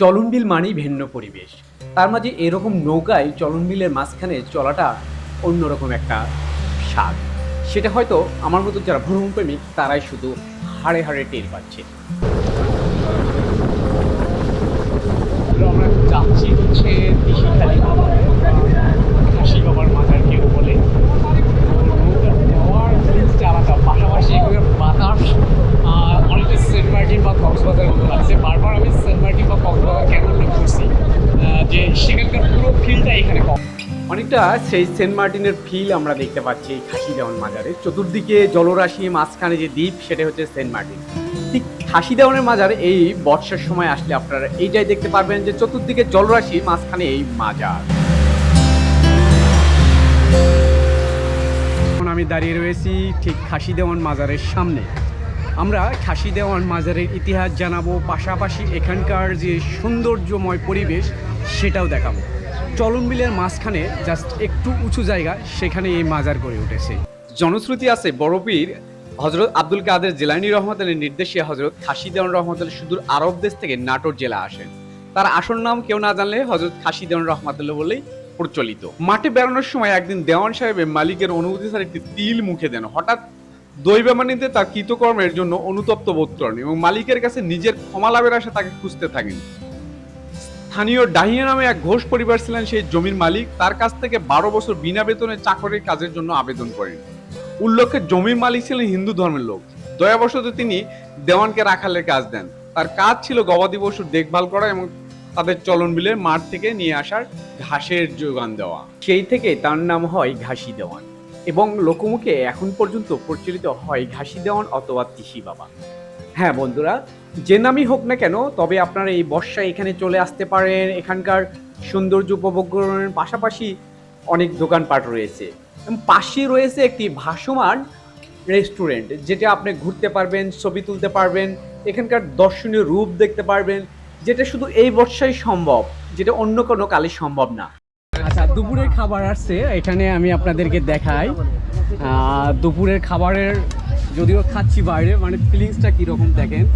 চলনবিল মানেই ভিন্ন পরিবেশ। তার মাঝে এরকম নৌকায় চলনবিলের মাঝখানে চলাটা অন্যরকম একটা স্বাদ। সেটা হয়তো আমার মতো যারা ভ্রমণ প্রেমিক তারাই শুধু হাড়ে হাড়ে টের পাচ্ছে। আমরা যাচ্ছি হচ্ছে দিশিখালি হাসি বাবার মাজার কেউ বলে নৌকার হাওয়ার ফিলিংসটা আলাদা পাশাপাশি এখানে বাতাস আহ, অনেকটা সেন্ট মার্টিন বা কক্সবাজার মতো লাগছে বারবার আমি সেন্ট মার্টিন বা কক্সবাজার কেন উল্লেখ করছি আহ, যে সেখানকার পুরো ফিলটা এখানে কম। অনেকটা সেই সেন্ট মার্টিনের ফিল আমরা দেখতে পাচ্ছি এই দেওয়ান মাজারে। চতুর্দিকে জলরাশি মাঝখানে যে দ্বীপ, সেটা হচ্ছে সেন্ট মার্টিন। ঠিক খাসি দেওয়ানের মাজার এই বর্ষার সময় আসলে আপনারা এইটাই দেখতে পারবেন যে চতুর্দিকে জলরাশি, মাঝখানে এই মাজার। এখন আমি দাঁড়িয়ে রয়েছি ঠিক খাসি দেওয়ান মাজারের সামনে। আমরা খাসি দেওয়ান মাজারের ইতিহাস জানাব, পাশাপাশি এখানকার যে সৌন্দর্যময় পরিবেশ, সেটাও দেখাবো। চলনবিলের মাঝখানে জাস্ট একটু উঁচু জায়গা, সেখানে এই মাজার গড়ে উঠেছে। জনশ্রুতি আছে বড়পীর হজরত আব্দুল কাদের জেলানি রহমতের নির্দেশে হজরত খাসি দেওয়ান রহমতুল্লাহ সুদূর আরব দেশ থেকে নাটোর জেলা আসেন। তার আসল নাম কেউ না জানলে হজরত খাসি দেওয়ান রহমতুল্লাহ বলেই প্রচলিত। মাঠে বেড়ানোর সময় একদিন দেওয়ান সাহেবের মালিকের অনুমতি ছাড়া একটি তিল মুখে দেন। হঠাৎ দৈবামানিতে তার কৃতকর্মের জন্য অনুতপ্ত বোধ করেন এবং মালিকের কাছে নিজের ক্ষমা লাভের আশা তাকে খুঁজতে থাকেন। স্থানীয় ডাহিয়া নামে এক ঘোষ পরিবার ছিলেন সেই জমির মালিক। তার কাছ থেকে বারো বছর বিনা বেতনে চাকরির কাজের জন্য আবেদন করেন। উল্লেখ্য, জমির মালিক ছিলেন হিন্দু ধর্মের লোক। দয়াবশত তিনি দেওয়ানকে রাখালের কাজ দেন। তার কাজ ছিল গবাদি পশুর দেখভাল করা এবং তাদের চলন বিলের মাঠ থেকে নিয়ে আসার ঘাসের যোগান দেওয়া। সেই থেকে তার নাম হয় ঘাসি দেওয়ান এবং লোকমুখে এখন পর্যন্ত প্রচলিত হয় ঘাসি দেওয়ান অথবা তিসি বাবা। হ্যাঁ বন্ধুরা, যে নামই হোক না কেন, তবে আপনারা এই বর্ষায় এখানে চলে আসতে পারেন। এখানকার সৌন্দর্য উপভোগ করার পাশাপাশি অনেক দোকানপাট রয়েছে। পাশে রয়েছে একটি ভাসমান রেস্টুরেন্ট, যেটা আপনি ঘুরতে পারবেন, ছবি তুলতে পারবেন, এখানকার দর্শনীয় রূপ দেখতে পারবেন, যেটা শুধু এই বর্ষায় সম্ভব, যেটা অন্য কোনো কালে সম্ভব না। আচ্ছা দুপুরের খাবার আসছে, এখানে আমি আপনাদেরকে দেখাই। দুপুরের খাবারের যদিও খাচ্ছি বাইরে মানে ফিলিংসটা কীরকম দেখেন?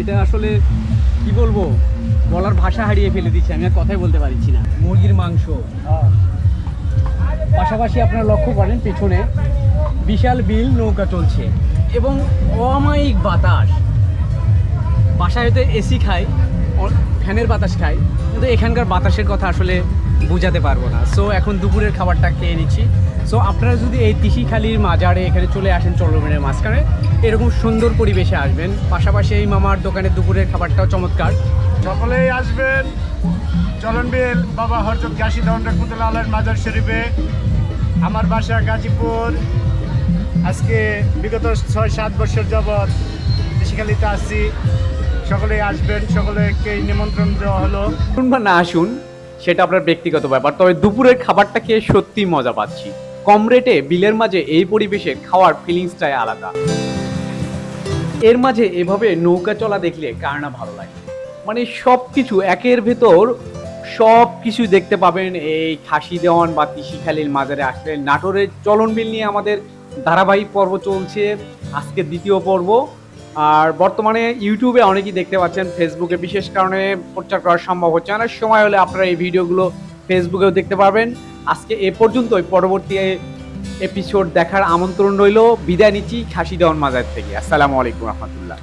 এটা আসলে কি বলব? বলার ভাষা হারিয়ে ফেলে দিচ্ছে আমি আর কথাই বলতে পারছি না। মুরগির মাংস। পাশাপাশি আপনারা লক্ষ্য করেন পেছনে বিশাল বিল নৌকা চলছে এবং অমায়িক বাতাস। বাসায় হয়তো এসি খাই অ- ফ্যানের বাতাস খাই কিন্তু এখানকার বাতাসের কথা আসলে বোঝাতে পারব না। সো এখন দুপুরের খাবারটা খেয়ে নিচ্ছি। সো আপনারা যদি এই তিসিখালির মাজারে এখানে চলে আসেন চন্দ্রমেনের মাঝখানে এরকম সুন্দর পরিবেশে আসবেন। পাশাপাশি এই মামার দোকানে দুপুরের খাবারটাও চমৎকার। সকলেই আসবেন। চলন চলনবিল বাবা হরজত গাছি দহন রহমতুল্লাহ আলের মাজার শরীফে। আমার বাসা গাজীপুর। আজকে বিগত ছয় সাত বছর যাবৎ বেশিখালিতে আসছি। সকলেই আসবেন সকলেকে নিমন্ত্রণ দেওয়া হলো। আসুন বা না আসুন সেটা আপনার ব্যক্তিগত ব্যাপার। তবে দুপুরের খাবারটা খেয়ে সত্যি মজা পাচ্ছি। কম রেটে বিলের মাঝে এই পরিবেশে খাওয়ার ফিলিংসটাই আলাদা। এর মাঝে এভাবে নৌকা চলা দেখলে কার না ভালো লাগে? মানে সব কিছু একের ভেতর সব কিছু দেখতে পাবেন। এই খাসি দেওয়ান বা তিসিখালির মাজারে আসলে নাটোরের চলন বিল নিয়ে আমাদের ধারাবাহিক পর্ব চলছে। আজকে দ্বিতীয় পর্ব। আর বর্তমানে ইউটিউবে অনেকেই দেখতে পাচ্ছেন ফেসবুকে বিশেষ কারণে প্রচার করা সম্ভব হচ্ছে অনেক সময় হলে আপনারা এই ভিডিওগুলো ফেসবুকেও দেখতে পারবেন। আজকে এ পর্যন্ত ওই পরবর্তী এপিসোড দেখার আমন্ত্রণ রইল। বিদায় নিচ্ছি, খাসি দেওয়ান মাজার থেকে। আসসালামু আলাইকুম রহমতুল্লাহ।